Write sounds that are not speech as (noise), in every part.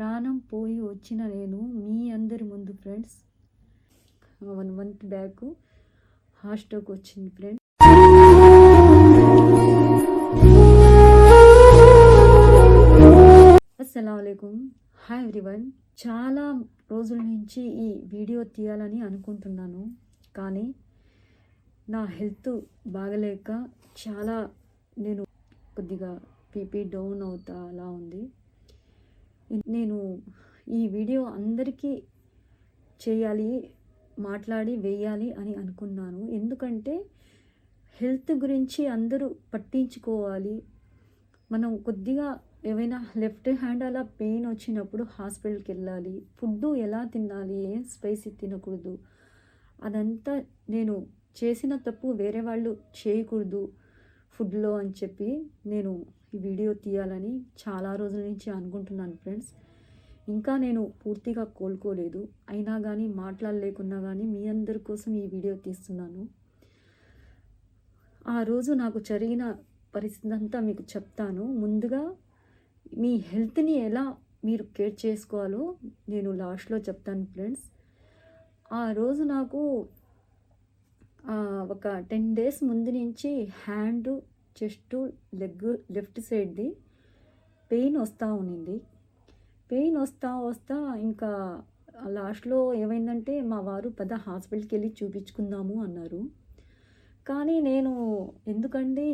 ప్రాణం పోయి వచ్చిన నేను మీ అందరి ముందు ఫ్రెండ్స్ వన్ మంత్ బ్యాక్ హాస్టల్కి వచ్చింది ఫ్రెండ్స్ అస్సలం హాయ్ ఎవ్రీవన్ చాలా రోజుల నుంచి ఈ వీడియో తీయాలని అనుకుంటున్నాను. కానీ నా హెల్త్ బాగలేక చాలా నేను కొద్దిగా బీపీ డౌన్ అవుతా అలా ఉంది. నేను ఈ వీడియో అందరికీ చేయాలి మాట్లాడి వేయాలి అని అనుకున్నాను. ఎందుకంటే హెల్త్ గురించి అందరూ పట్టించుకోవాలి. మనం కొద్దిగా ఏమైనా లెఫ్ట్ హ్యాండ్ అలా పెయిన్ వచ్చినప్పుడు హాస్పిటల్కి వెళ్ళాలి. ఫుడ్ ఎలా తినాలి? ఏం స్పైసీ తినకూడదు? అదంతా నేను చేసిన తప్పు వేరే వాళ్ళు చేయకూడదు. ఫుడ్లో అని చెప్పి నేను ఈ వీడియో తీయాలని చాలా రోజుల నుంచి అనుకుంటున్నాను ఫ్రెండ్స్. ఇంకా నేను పూర్తిగా కోలుకోలేదు. అయినా కానీ మాట్లాడలేకున్నా కానీ మీ అందరి కోసం ఈ వీడియో తీస్తున్నాను. ఆ రోజు నాకు జరిగిన పరిస్థితి అంతా మీకు చెప్తాను. ముందుగా మీ హెల్త్ని ఎలా మీరు కేర్ చేసుకోవాలో నేను లాస్ట్లో చెప్తాను ఫ్రెండ్స్. ఆ రోజు నాకు ఒక టెన్ డేస్ ముందు నుంచి హ్యాండ్ చెస్ట్ లెగ్ లెఫ్ట్ సైడ్ది పెయిన్ వస్తూ ఉన్నింది పెయిన్ వస్తా వస్తా ఇంకా లాస్ట్లో ఏమైందంటే మా వారు పద హాస్పిటల్కి వెళ్ళి చూపించుకుందాము అన్నారు. కానీ నేను ఎందుకండి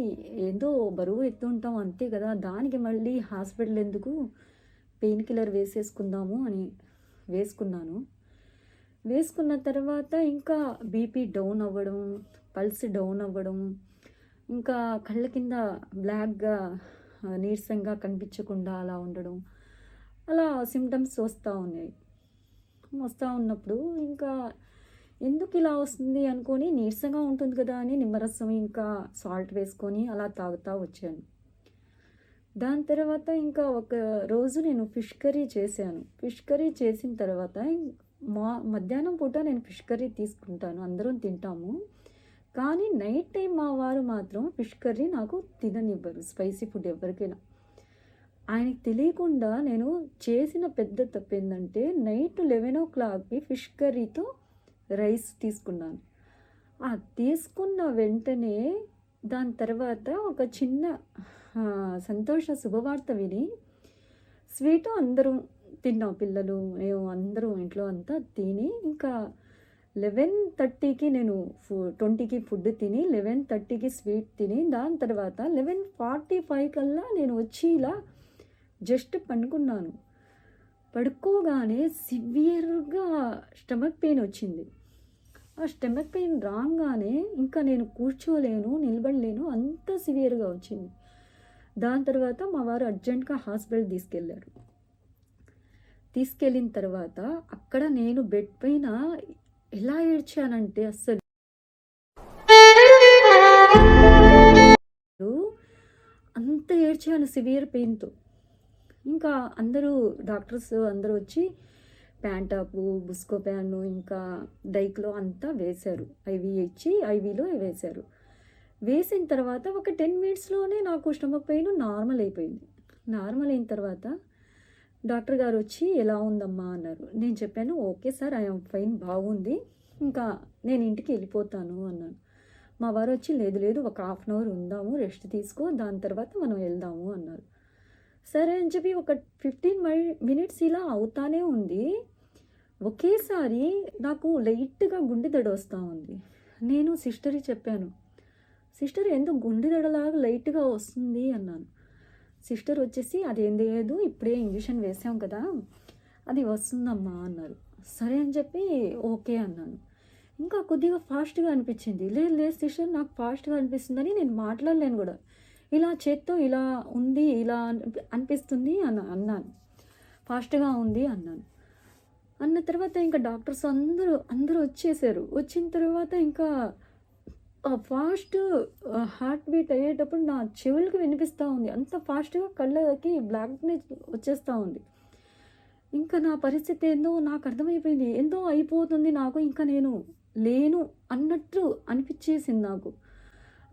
ఏదో బరువు ఎత్తుంటాం అంతే కదా దానికి మళ్ళీ హాస్పిటల్ ఎందుకు పెయిన్ కిల్లర్ వేసేసుకుందాము అని వేసుకున్నాను. వేసుకున్న తర్వాత ఇంకా బీపీ డౌన్ అవ్వడం పల్స్ డౌన్ అవ్వడం ఇంకా కళ్ళ కింద బ్లాక్గా నీరసంగా కనిపించకుండా అలా ఉండడం అలా సిమ్టమ్స్ వస్తూ ఉన్నాయి. వస్తూ ఉన్నప్పుడు ఇంకా ఎందుకు ఇలా వస్తుంది అనుకొని నీరసంగా ఉంటుంది కదా అని నిమ్మరసం ఇంకా సాల్ట్ వేసుకొని అలా తాగుతూ వచ్చాను. దాని తర్వాత ఇంకా ఒక రోజు నేను ఫిష్ కర్రీ చేశాను. ఫిష్ కర్రీ చేసిన తర్వాత మా మధ్యాహ్నం పూట నేను ఫిష్ కర్రీ తీసుకుంటాను అందరం తింటాము. కానీ నైట్ టైం మా వారు మాత్రం ఫిష్ కర్రీ నాకు తిననివ్వరు స్పైసీ ఫుడ్ ఎవరికైనా. ఆయనకి తెలియకుండా నేను చేసిన పెద్ద తప్పు ఏంటంటే నైట్ లెవెన్ ఓ క్లాక్కి ఫిష్ కర్రీతో రైస్ తీసుకున్నాను. ఆ తీసుకున్న వెంటనే దాని తర్వాత ఒక చిన్న సంతోష శుభవార్త విని స్వీటు అందరూ తిన్నాం పిల్లలు మేము అందరూ ఇంట్లో అంతా తిని ఇంకా లెవెన్ థర్టీకి నేను ఫు ట్వంటీకి ఫుడ్ తిని లెవెన్ థర్టీకి స్వీట్ తిని దాని తర్వాత లెవెన్ ఫార్టీ ఫైవ్ కల్లా నేను వచ్చి ఇలా జస్ట్ పండుకున్నాను. పడుకోగానే సివియర్గా స్టమక్ పెయిన్ వచ్చింది. ఆ స్టమక్ పెయిన్ రాగానే ఇంకా నేను కూర్చోలేను నిలబడలేను అంత సివియర్గా వచ్చింది. దాని తర్వాత మా వారు అర్జెంట్గా హాస్పిటల్ తీసుకెళ్ళారు. తీసుకెళ్ళిన తర్వాత అక్కడ నేను బెడ్ పైన ఎలా ఏడ్చానంటే అస్సలు (laughs) అంత ఏడ్చాను సివియర్ పెయిన్తో. ఇంకా అందరూ డాక్టర్స్ అందరూ వచ్చి ప్యాంటాపు బుస్కో ప్యాను ఇంకా డైక్లో అంతా వేశారు. ఐవి ఇచ్చి ఐవీలో వేశారు. వేసిన తర్వాత ఒక టెన్ మినిట్స్లోనే నాకు స్టమక్ పెయిన్ నార్మల్ అయిపోయింది. నార్మల్ అయిన తర్వాత డాక్టర్ గారు వచ్చి ఎలా ఉందమ్మా? అన్నారు. నేను చెప్పాను ఓకే సార్ ఐఎమ్ ఫైన్ బాగుంది. ఇంకా నేను ఇంటికి వెళ్ళిపోతాను అన్నాను. మా వారు వచ్చి లేదు లేదు ఒక హాఫ్ అన్ అవర్ ఉందాము రెస్ట్ తీసుకో దాని తర్వాత మనం వెళ్దాము అన్నారు. సరే అని చెప్పి ఒక ఫిఫ్టీన్ మినిట్స్ ఇలా అవుతానే ఉంది. ఒకేసారి నాకు లైట్గా గుండె దడ వస్తూ ఉంది. నేను సిస్టర్కి చెప్పాను సిస్టర్ ఎందుకు గుండె దడలాగా లైట్గా వస్తుంది? అన్నాను. సిస్టర్ వచ్చేసి అది ఏం లేదు ఇప్పుడే ఇంజక్షన్ వేసాం కదా అది వస్తుందమ్మా అన్నారు. సరే అని చెప్పి ఓకే అన్నాను. ఇంకా కొద్దిగా ఫాస్ట్గా అనిపించింది. లేదు లేదు సిస్టర్ నాకు ఫాస్ట్గా అనిపిస్తుందని నేను మాట్లాడలేను కూడా. ఇలా చేత్తో ఇలా ఉంది ఇలా అనిపిస్తుంది అని అన్నాను. ఫాస్ట్గా ఉంది అన్నాను. అన్న తర్వాత ఇంకా డాక్టర్స్ అందరూ అందరూ వచ్చేసారు. వచ్చిన తర్వాత ఇంకా ఫాస్ట్ హార్ట్ బీట్ అయ్యేటప్పుడు నా చెవులకు వినిపిస్తూ ఉంది. అంత ఫాస్ట్గా కళ్ళకి బ్లాక్నెస్ వచ్చేస్తూ ఉంది. ఇంకా నా పరిస్థితి ఏందో నాకు అర్థమైపోయింది. ఏందో అయిపోతుంది నాకు ఇంకా నేను లేను అన్నట్టు అనిపించేసింది నాకు.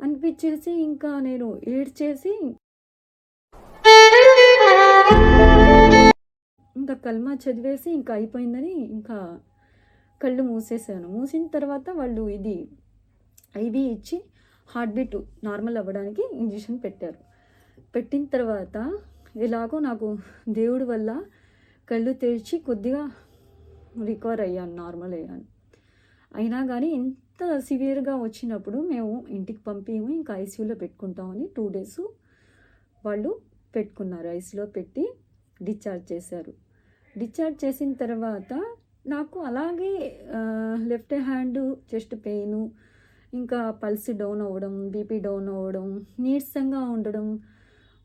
అనిపించేసి ఇంకా నేను ఏడ్చేసి ఇంకా కల్మా చదివేసి ఇంకా అయిపోయిందని ఇంకా కళ్ళు మూసేసాను మూసిన తర్వాత వాళ్ళు ఇది ఐవి ఇచ్చి హార్ట్ బీట్ నార్మల్ అవ్వడానికి ఇంజెక్షన్ పెట్టారు. పెట్టిన తర్వాత ఎలాగో నాకు దేవుడి వల్ల కళ్ళు తెరిచి కొద్దిగా రికవర్ అయ్యాను నార్మల్ అయ్యాను. అయినా కానీ ఇంత సివియర్గా వచ్చినప్పుడు మేము ఇంటికి పంపేము ఇంకా ఐసీయూలో పెట్టుకుంటామని టూ డేస్ వాళ్ళు పెట్టుకున్నారు. ఐసీలో పెట్టి డిశ్చార్జ్ చేశారు. డిశ్చార్జ్ చేసిన తర్వాత నాకు అలాగే లెఫ్ట్ హ్యాండ్ చెస్ట్ పెయిన్ ఇంకా పల్స్ డౌన్ అవ్వడం బీపీ డౌన్ అవ్వడం నీరసంగా ఉండడం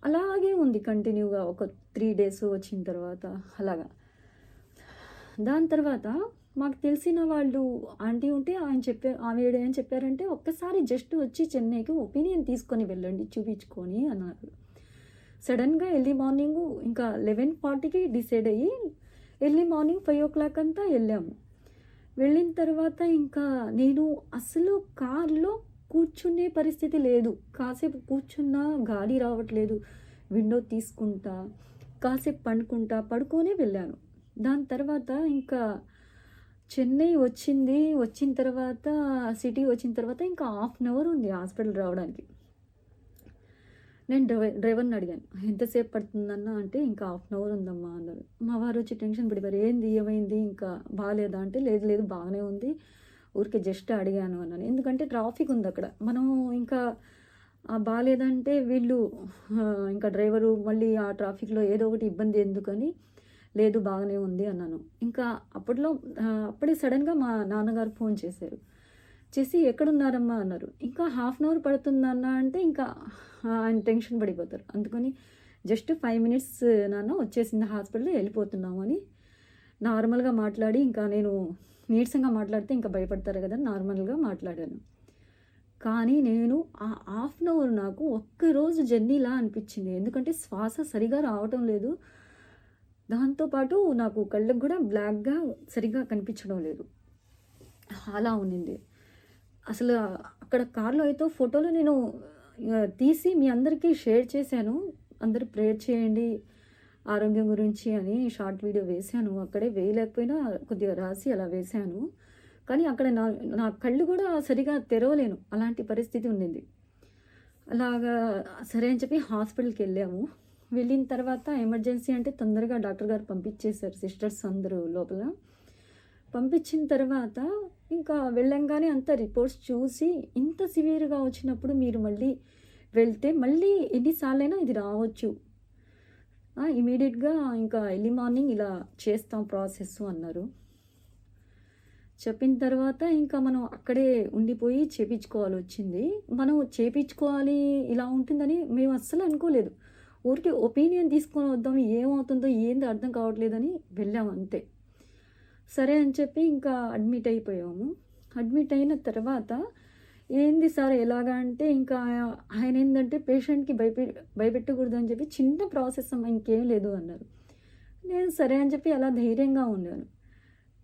అలాగే ఉంది కంటిన్యూగా ఒక త్రీ డేస్ వచ్చిన తర్వాత అలాగా. దాని తర్వాత మాకు తెలిసిన వాళ్ళు ఆంటీ ఉంటే ఆయన చెప్పే ఆవిడ ఏం చెప్పారంటే ఒక్కసారి జస్ట్ వచ్చి చెన్నైకి ఒపీనియన్ తీసుకొని వెళ్ళండి చూపించుకొని అన్నారు. సడన్గా ఎర్లీ మార్నింగ్ ఇంకా లెవెన్ ఫార్టీకి డిసైడ్ అయ్యి early morning five o'clock అంతా వెళ్ళాము. వెళ్ళిన తర్వాత ఇంకా నేను అసలు కార్లో కూర్చునే పరిస్థితి లేదు. కాసేపు కూర్చున్నా గాలి రావట్లేదు. విండో తీసుకుంటా కాసేపు పండుకుంటా పడుకొనే వెళ్ళాను. దాని తర్వాత ఇంకా చెన్నై వచ్చింది. వచ్చిన తర్వాత సిటీ వచ్చిన తర్వాత ఇంకా హాఫ్ అన్ అవర్ ఉంది హాస్పిటల్ రావడానికి. నేను డ్రై డ్రైవర్ని అడిగాను. ఎంతసేపు పడుతుందన్నా? అంటే ఇంకా హాఫ్ అన్ అవర్ ఉందమ్మా అన్నారు. మా వారు వచ్చి టెన్షన్ పడిపోయారు. ఏంది? ఏమైంది? ఇంకా బాగాలేదా? అంటే లేదు లేదు బాగానే ఉంది. ఊరికే జస్ట్ అడిగాను అన్నాను. ఎందుకంటే ట్రాఫిక్ ఉంది అక్కడ. మనం ఇంకా బాగాలేదంటే వీళ్ళు ఇంకా డ్రైవరు మళ్ళీ ఆ ట్రాఫిక్లో ఏదో ఒకటి ఇబ్బంది ఎందుకని లేదు బాగానే ఉంది అన్నాను. ఇంకా అప్పట్లో అప్పుడే సడన్గా మా నాన్నగారు ఫోన్ చేశారు. చేసి ఎక్కడున్నారమ్మా? అన్నారు. ఇంకా హాఫ్ అన్ అవర్ పడుతుందన్న అంటే ఇంకా ఆయన టెన్షన్ పడిపోతారు. అందుకని జస్ట్ ఫైవ్ మినిట్స్ నాన్న వచ్చేసింది హాస్పిటల్ వెళ్ళిపోతున్నాము అని నార్మల్గా మాట్లాడి ఇంకా నేను నీరసంగా మాట్లాడితే ఇంకా భయపడతారు కదా నార్మల్గా మాట్లాడాను. కానీ నేను ఆ హాఫ్ అన్ అవర్ నాకు ఒక్కరోజు జర్నీలా అనిపించింది. ఎందుకంటే శ్వాస సరిగా రావటం లేదు. దాంతోపాటు నాకు కళ్ళకు కూడా బ్లాక్గా సరిగా కనిపించడం లేదు. అలా ఉన్నింది. అసలు అక్కడ కార్లో అయితే ఫోటోలు నేను తీసి మీ అందరికీ షేర్ చేశాను. అందరూ ప్రేయర్ చేయండి ఆరోగ్యం గురించి అని షార్ట్ వీడియో వేశాను. అక్కడే వేయలేకపోయినా కొద్దిగా రాసి అలా వేశాను. కానీ అక్కడ నా నా కళ్ళు కూడా సరిగా తెరవలేను. అలాంటి పరిస్థితి ఉండింది. అలాగా సరే అని చెప్పి హాస్పిటల్కి వెళ్ళాము. వెళ్ళిన తర్వాత ఎమర్జెన్సీ అంటే తొందరగా డాక్టర్ గారు పంపించేశారు సిస్టర్స్ అందరూ లోపల. పంపించిన తర్వాత ఇంకా వెళ్ళంగానే అంత రిపోర్ట్స్ చూసి ఇంత సివియర్గా వచ్చినప్పుడు మీరు మళ్ళీ వెళ్తే మళ్ళీ ఎన్నిసార్లైనా ఇది రావచ్చు. ఇమీడియట్గా ఇంకా ఎర్లీ మార్నింగ్ ఇలా చేస్తాం ప్రాసెస్ అన్నారు. చెప్పిన తర్వాత ఇంకా మనం అక్కడే ఉండిపోయి చేపించుకోవాలి వచ్చింది. మనం చేపించుకోవాలి ఇలా ఉంటుందని మేము అస్సలు అనుకోలేదు. ఊరికి ఒపీనియన్ తీసుకొని వద్దాం ఏమవుతుందో ఏంది అర్థం కావట్లేదని వెళ్ళాము అంతే. సరే అని చెప్పి ఇంకా అడ్మిట్ అయిపోయాము. అడ్మిట్ అయిన తర్వాత ఏంది సార్ ఎలాగా అంటే ఇంకా ఆయన ఏంటంటే పేషెంట్కి భయపె భయపెట్టకూడదు అని చెప్పి చిన్న ప్రాసెస్ అమ్మ ఇంకేం లేదు అన్నారు. నేను సరే అని చెప్పి అలా ధైర్యంగా ఉన్నాను.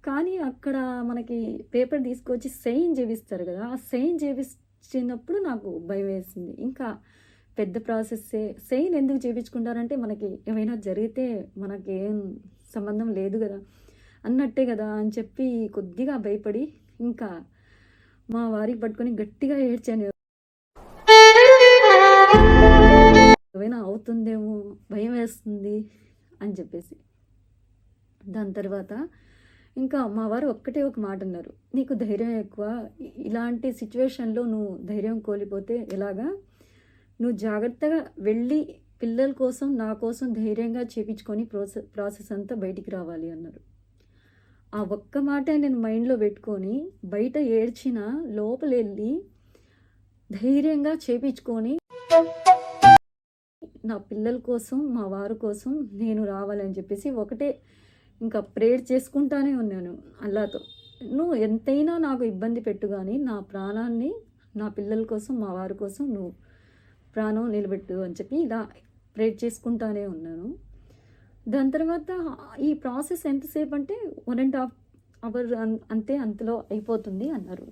కానీ అక్కడ మనకి పేపర్ తీసుకొచ్చి సైన్ చేపిస్తారు కదా ఆ సైన్ చేపించినప్పుడు నాకు భయం వేసింది. ఇంకా పెద్ద ప్రాసెస్సే. సైన్ ఎందుకు చేయించుకుంటారంటే మనకి ఏమైనా జరిగితే మనకి ఏం సంబంధం లేదు కదా. అన్నట్టే కదా అని చెప్పి కొద్దిగా భయపడి ఇంకా మా వారికి పట్టుకొని గట్టిగా ఏడ్చాను. ఏమైనా అవుతుందేమో భయం వేస్తుంది అని చెప్పేసి. దాని తర్వాత ఇంకా మా వారు ఒక్కటే ఒక మాట అన్నారు. నీకు ధైర్యం ఎక్కువ. ఇలాంటి సిచ్యువేషన్లో నువ్వు ధైర్యం కోల్పోతే ఎలాగా? నువ్వు జాగ్రత్తగా వెళ్ళి పిల్లల కోసం నా కోసం ధైర్యంగా చేపించుకొని ప్రాసెస్ ప్రాసెస్ అంతా బయటికి రావాలి అన్నారు. ఆ ఒక్క మాట నేను మైండ్లో పెట్టుకొని బయట ఏడ్చిన లోపల వెళ్ళి ధైర్యంగా చేపించుకొని నా పిల్లల కోసం మా వారి కోసం నేను రావాలని చెప్పేసి ఒకటే ఇంకా ప్రేయర్ చేసుకుంటానే ఉన్నాను అల్లాతో. నువ్వు ఎంతైనా నాకు ఇబ్బంది పెట్టు కానీ నా ప్రాణాన్ని నా పిల్లల కోసం మా వారి కోసం నువ్వు ప్రాణం నిలబెట్టు అని చెప్పి ఇలా ప్రేర్ చేసుకుంటానే ఉన్నాను. దాని తర్వాత ఈ ప్రాసెస్ ఎంతసేపు అంటే వన్ అండ్ హాఫ్ అవర్ అంతే అంతలో అయిపోతుంది అన్నారు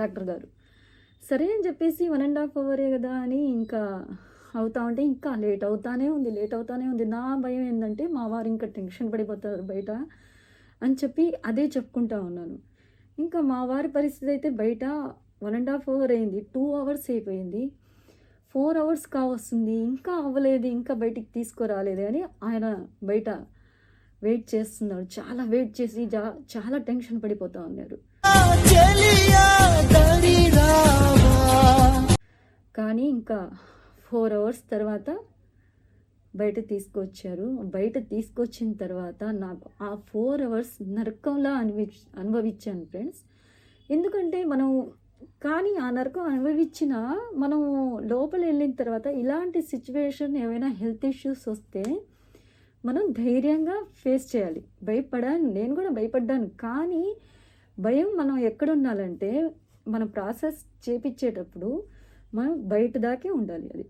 డాక్టర్ గారు. సరే అని చెప్పేసి వన్ అండ్ హాఫ్ అవరే కదా అని ఇంకా అవుతా ఉంటే ఇంకా లేట్ అవుతానే ఉంది లేట్ అవుతానే ఉంది. నా భయం ఏంటంటే మా వారు ఇంకా టెన్షన్ పడిపోతారు బయట అని చెప్పి అదే చెప్పుకుంటా ఉన్నాను. ఇంకా మా వారి పరిస్థితి అయితే బయట వన్ అండ్ హాఫ్ అవర్ అయింది టూ అవర్స్ అయిపోయింది. ఫోర్ అవర్స్ కావస్తుంది ఇంకా అవ్వలేదు ఇంకా బయటికి తీసుకురాలేదు అని ఆయన బయట వెయిట్ చేస్తున్నాడు. చాలా వెయిట్ చేసి చాలా టెన్షన్ పడిపోతా ఉన్నారు కానీ ఇంకా ఫోర్ అవర్స్ తర్వాత బయట తీసుకొచ్చారు. బయట తీసుకొచ్చిన తర్వాత నాకు ఆ ఫోర్ అవర్స్ నరకంలా అనుభవి అనుభవించాను ఫ్రెండ్స్. ఎందుకంటే మనం కానీ ఆ నరకం అనుభవించిన మనం లోపల వెళ్ళిన తర్వాత ఇలాంటి సిచ్యువేషన్ ఏమైనా హెల్త్ ఇష్యూస్ వస్తే మనం ధైర్యంగా ఫేస్ చేయాలి. భయపడాను నేను కూడా భయపడ్డాను. కానీ భయం మనం ఎక్కడ ఉండాలంటే మన ప్రాసెస్ చేపించేటప్పుడు మనం బయట దాకే ఉండాలి అది.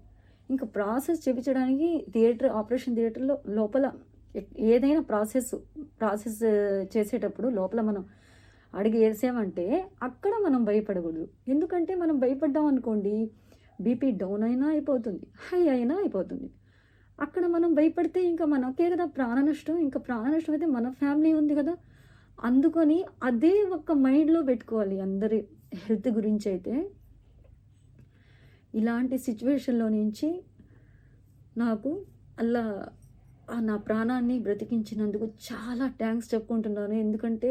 ఇంకా ప్రాసెస్ చేపించడానికి థియేటర్ ఆపరేషన్ థియేటర్లో లోపల ఏదైనా ప్రాసెస్ ప్రాసెస్ చేసేటప్పుడు లోపల మనం అడిగి వేసామంటే అక్కడ మనం భయపడకూడదు. ఎందుకంటే మనం భయపడ్డాం అనుకోండి బీపీ డౌన్ అయినా అయిపోతుంది హై అయినా అయిపోతుంది. అక్కడ మనం భయపడితే ఇంకా మనకే కదా ప్రాణ నష్టం ఇంకా ప్రాణ నష్టం అయితే మన ఫ్యామిలీ ఉంది కదా. అందుకొని అదే ఒక మైండ్లో పెట్టుకోవాలి అందరి హెల్త్ గురించి అయితే ఇలాంటి సిచ్యువేషన్లో నుంచి నాకు అలా నా ప్రాణాన్ని బ్రతికించినందుకు చాలా థ్యాంక్స్ చెప్పుకుంటున్నాను. ఎందుకంటే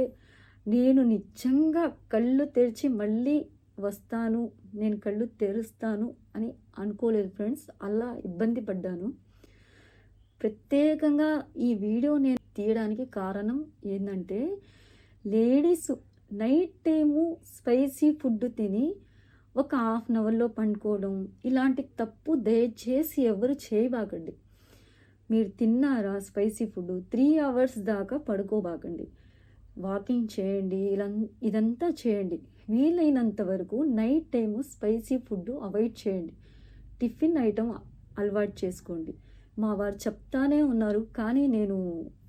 నేను నిజంగా కళ్ళు తెరిచి మళ్ళీ వస్తాను నేను కళ్ళు తెరుస్తాను అని అనుకోలేదు ఫ్రెండ్స్. అలా ఇబ్బంది పడ్డాను. ప్రత్యేకంగా ఈ వీడియో నేను తీయడానికి కారణం ఏంటంటే ladies night time spicy food తిని ఒక హాఫ్ అన్ అవర్లో పండుకోవడం ఇలాంటి తప్పు దయచేసి ఎవరు చేయబాకండి. మీరు తిన్నారా స్పైసీ ఫుడ్? త్రీ అవర్స్ దాకా పడుకోబాకండి. వాకింగ్ చేయండి ఇలా ఇదంతా చేయండి. వీలైనంత వరకు night time spicy food avoid చేయండి. టిఫిన్ ఐటమ్ అలవాటు చేసుకోండి. మా వారు చెప్తానే ఉన్నారు కానీ నేను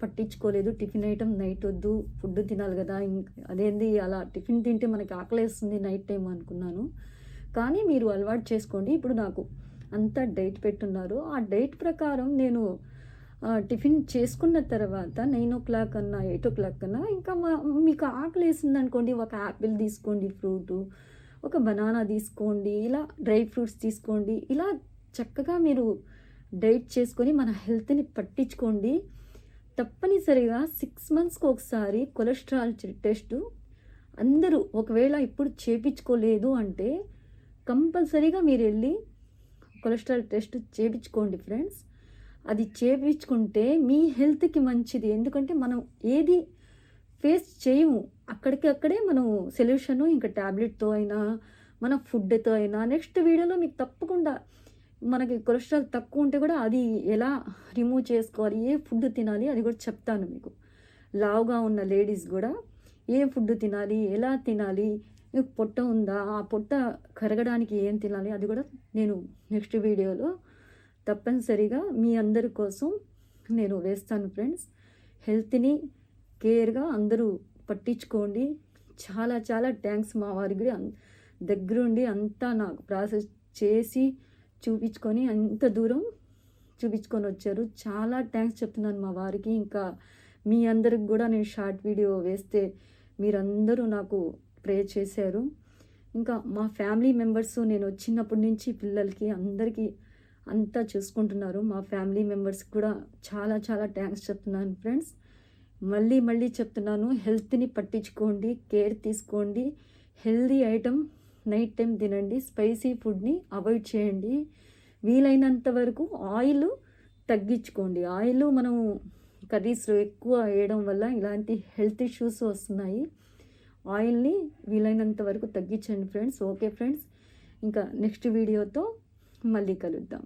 పట్టించుకోలేదు. టిఫిన్ ఐటమ్ నైట్ వద్దు ఫుడ్ తినాలి కదా అదేంది అలా టిఫిన్ తింటే మనకి ఆకలేస్తుంది నైట్ టైం అనుకున్నాను. కానీ మీరు అలవాటు చేసుకోండి. ఇప్పుడు నాకు అంతా డైట్ పెట్టున్నారు. ఆ డైట్ ప్రకారం నేను టిఫిన్ చేసుకున్న తర్వాత నైన్ ఓ క్లాక్ అన్నా ఎయిట్ ఓ క్లాక్ అన్నా ఇంకా మా మీకు ఆకలి వేసింది అనుకోండి ఒక యాపిల్ తీసుకోండి ఫ్రూటు ఒక బనానా తీసుకోండి ఇలా డ్రై ఫ్రూట్స్ తీసుకోండి ఇలా చక్కగా మీరు డైట్ చేసుకొని మన హెల్త్ని పట్టించుకోండి. తప్పనిసరిగా సిక్స్ మంత్స్కి ఒకసారి కొలెస్ట్రాల్ టెస్ట్. అందరూ ఒకవేళ ఇప్పుడు చేపించుకోలేదు అంటే కంపల్సరీగా మీరు వెళ్ళి కొలెస్ట్రాల్ టెస్ట్ చేయించుకోండి ఫ్రెండ్స్. అది చేపించుకుంటే మీ హెల్త్కి మంచిది. ఎందుకంటే మనం ఏది ఫేస్ చేయము. అక్కడికి అక్కడే మనం సొల్యూషను ఇంకా ట్యాబ్లెట్తో అయినా మన ఫుడ్తో అయినా నెక్స్ట్ వీడియోలో మీకు తప్పకుండా మనకి కొలెస్ట్రాల్ తక్కువ ఉంటే కూడా అది ఎలా రిమూవ్ చేసుకోవాలి ఏ ఫుడ్ తినాలి అది కూడా చెప్తాను మీకు. లావుగా ఉన్న లేడీస్ కూడా ఏ ఫుడ్ తినాలి ఎలా తినాలి మీకు పొట్ట ఉందా ఆ పొట్ట కరగడానికి ఏం తినాలి అది కూడా నేను నెక్స్ట్ వీడియోలో తప్పనిసరిగా మీ అందరి కోసం నేను వేస్తాను ఫ్రెండ్స్. హెల్త్ని కేర్గా అందరూ పట్టించుకోండి. చాలా చాలా థ్యాంక్స్ మా వారికి దగ్గరుండి అంతా నాకు ప్రాసెస్ చేసి చూపించుకొని అంత దూరం చూపించుకొని వచ్చారు. చాలా థ్యాంక్స్ చెప్తున్నాను మా వారికి. ఇంకా మీ అందరికి కూడా నేను షార్ట్ వీడియో వేస్తే మీరందరూ నాకు ప్రే చేశారు. ఇంకా మా ఫ్యామిలీ మెంబర్స్ నేను వచ్చినప్పటి నుంచి పిల్లలకి అందరికీ అంతా చూసుకుంటున్నారు. మా ఫ్యామిలీ మెంబర్స్ కూడా చాలా చాలా థ్యాంక్స్ చెప్తున్నాను ఫ్రెండ్స్. మళ్ళీ మళ్ళీ చెప్తున్నాను హెల్త్ని పట్టించుకోండి కేర్ తీసుకోండి. హెల్దీ ఐటమ్ నైట్ టైం తినండి స్పైసీ ఫుడ్ని అవాయిడ్ చేయండి. వీలైనంత వరకు ఆయిల్ తగ్గించుకోండి. ఆయిల్ మనం కర్రీస్లో ఎక్కువ వేయడం వల్ల ఇలాంటి హెల్త్ ఇష్యూస్ వస్తున్నాయి. ఆయిల్ని వీలైనంత వరకు తగ్గించండి ఫ్రెండ్స్. Okay friends. ఇంకా నెక్స్ట్ వీడియోతో మళ్ళీ కలుద్దాం.